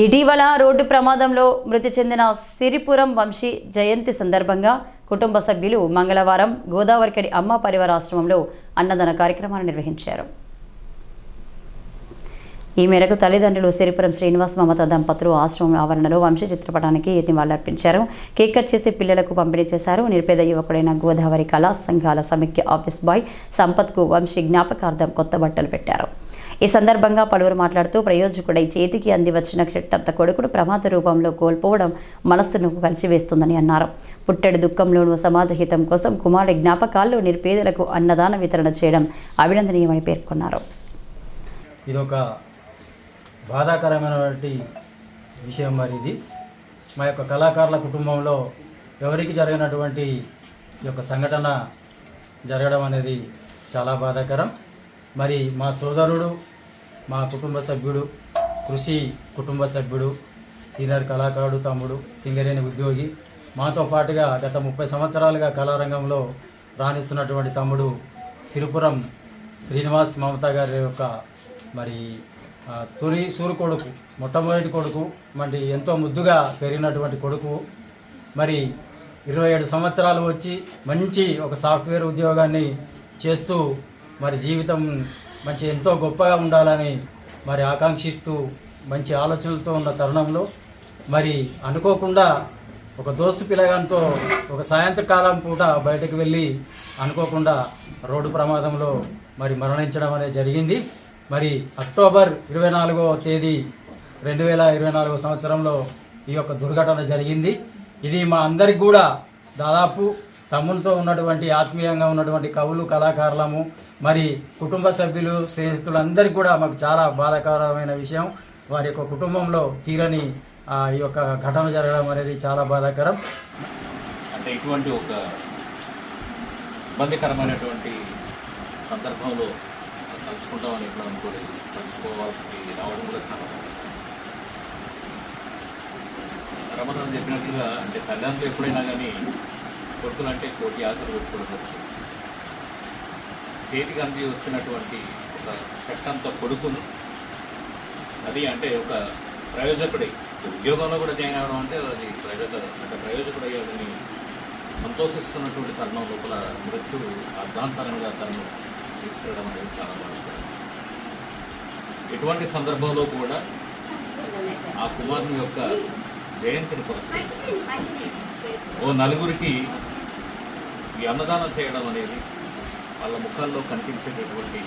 ఇటీవల రోడ్డు ప్రమాదంలో మృతి చెందిన సిరిపురం వంశీ జయంతి సందర్భంగా కుటుంబ సభ్యులు మంగళవారం గోదావరికడి అమ్మ పరివార ఆశ్రమంలో అన్నదాన కార్యక్రమాన్ని నిర్వహించారు. ఈ మేరకు తల్లిదండ్రులు సిరిపురం శ్రీనివాస్ మమత దంపతులు ఆశ్రమం ఆవరణలో వంశీ చిత్రపటానికి నివాళులర్పించారు కేక్ కట్ చేసి పిల్లలకు పంపిణీ చేశారు. నిర్పేద యువకుడైన గోదావరి కళా సంఘాల సమైక్య ఆఫీస్ బాయ్ సంపత్కు వంశీ జ్ఞాపకార్థం కొత్త బట్టలు పెట్టారు. ఈ సందర్భంగా పలువురు మాట్లాడుతూ ప్రయోజకుడై చేతికి అంది వచ్చిన చెట్టంత కొడుకును ప్రమాద రూపంలో కోల్పోవడం మనస్సును కలిచివేస్తుందని అన్నారు. పుట్టెడు దుఃఖంలోనూ సమాజ హితం కోసం కుమారుడి జ్ఞాపకాల్లో నిర్పేదలకు అన్నదాన వితరణ చేయడం అభినందనీయమని పేర్కొన్నారు. ఇది ఒక బాధాకరమైనటువంటి విషయం మరి ఇది. మా యొక్క కళాకారుల కుటుంబంలో ఎవరికి జరిగినటువంటి ఈ యొక్క సంఘటన జరగడం అనేది చాలా బాధాకరం. మరి మా సోదరుడు మా కుటుంబ సభ్యుడు కృషి కుటుంబ సభ్యుడు సీనియర్ కళాకారుడు తమ్ముడు సింగరేణి ఉద్యోగి మాతో పాటుగా గత ముప్పై సంవత్సరాలుగా కళారంగంలో రాణిస్తున్నటువంటి తమ్ముడు సిరిపురం శ్రీనివాస్ మమతా గారి యొక్క మరి తొలి సూరు కొడుకు మొట్టమొదటి కొడుకు మరి ఎంతో ముద్దుగా పెరిగినటువంటి కొడుకు. మరి ఇరవై ఏడు సంవత్సరాలు వచ్చి మంచి ఒక సాఫ్ట్వేర్ ఉద్యోగాన్ని చేస్తూ మరి జీవితం మంచి ఎంతో గొప్పగా ఉండాలని మరి ఆకాంక్షిస్తూ మంచి ఆలోచనలతో ఉన్న తరుణంలో మరి అనుకోకుండా ఒక దోస్తు పిల్లగాంతో ఒక సాయంత్రకాలం పూట బయటకు వెళ్ళి అనుకోకుండా రోడ్డు ప్రమాదంలో మరి మరణించడం అనేది జరిగింది. మరి అక్టోబర్ ఇరవై నాలుగో తేదీ రెండు వేల ఇరవై నాలుగో సంవత్సరంలో ఈ యొక్క దుర్ఘటన జరిగింది. ఇది మా అందరికి కూడా దాదాపు తమ్ములతో ఉన్నటువంటి ఆత్మీయంగా ఉన్నటువంటి కవులు కళాకారులము మరి కుటుంబ సభ్యులు స్నేహితులందరికీ కూడా మాకు చాలా బాధాకరమైన విషయం. వారి యొక్క కుటుంబంలో తీరని ఈ యొక్క ఘటన జరగడం అనేది చాలా బాధాకరం. అంటే ఇటువంటి ఒక ఇబ్బందికరమైనటువంటి సందర్భంలో తలుచుకుంటామని ఎప్పుడు అనుకోలేదు తలుచుకోవాల్సి రావడం కూడా చాలా రమణ చెప్పినట్లుగా అంటే తల్లిదండ్రులు ఎప్పుడైనా కానీ కొడుకులు అంటే కోటి ఆశలు పెట్టుకోవడం చేతికి అంది వచ్చినటువంటి ఒక చట్టంతో కొడుకును. అది అంటే ఒక ప్రయోజకుడై ఉద్యోగంలో కూడా జాయిన్ అవ్వడం అంటే అది ప్రయోజక అంటే ప్రయోజకుడు అయ్యాడని సంతోషిస్తున్నటువంటి తరుణం లోపల మృత్యు అర్ధాంతరంగా తనను తీసుకెళ్ళడం అనేది చాలా బాగుంటుంది ఎటువంటి సందర్భంలో కూడా ఆ కుమారుని యొక్క జయంతిని పురస్కరించారు ఓ నలుగురికి ఈ అన్నదానం చేయడం అనేది వాళ్ళ ముఖాల్లో కనిపించేటటువంటి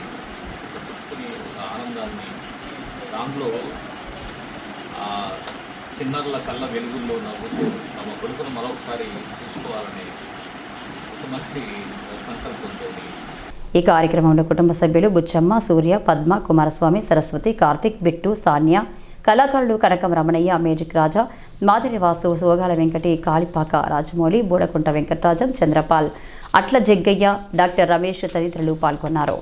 తృప్తిని ఆనందాన్ని దాంట్లో ఆ చిన్నర్ల కళ్ళ వెలుగుల్లో నవ్వుతూ తమ కొడుకును మరొకసారి చూసుకోవాలని ఒక మంచి సంకల్పంతో ఈ కార్యక్రమంలో కుటుంబ సభ్యులు బుచ్చమ్మ సూర్య పద్మ కుమారస్వామి సరస్వతి కార్తిక్ బిట్టు సాన్య కళాకారులు కనకం రమణయ్య మేజిక్ రాజా మాదిరి వాసు సోగాల వెంకటి కాళిపాక రాజమౌళి బూడకుంట వెంకటరాజం చంద్రపాల్. అట్ల జగ్గయ్య డాక్టర్ రమేష్ తదితరులు పాల్గొన్నారు.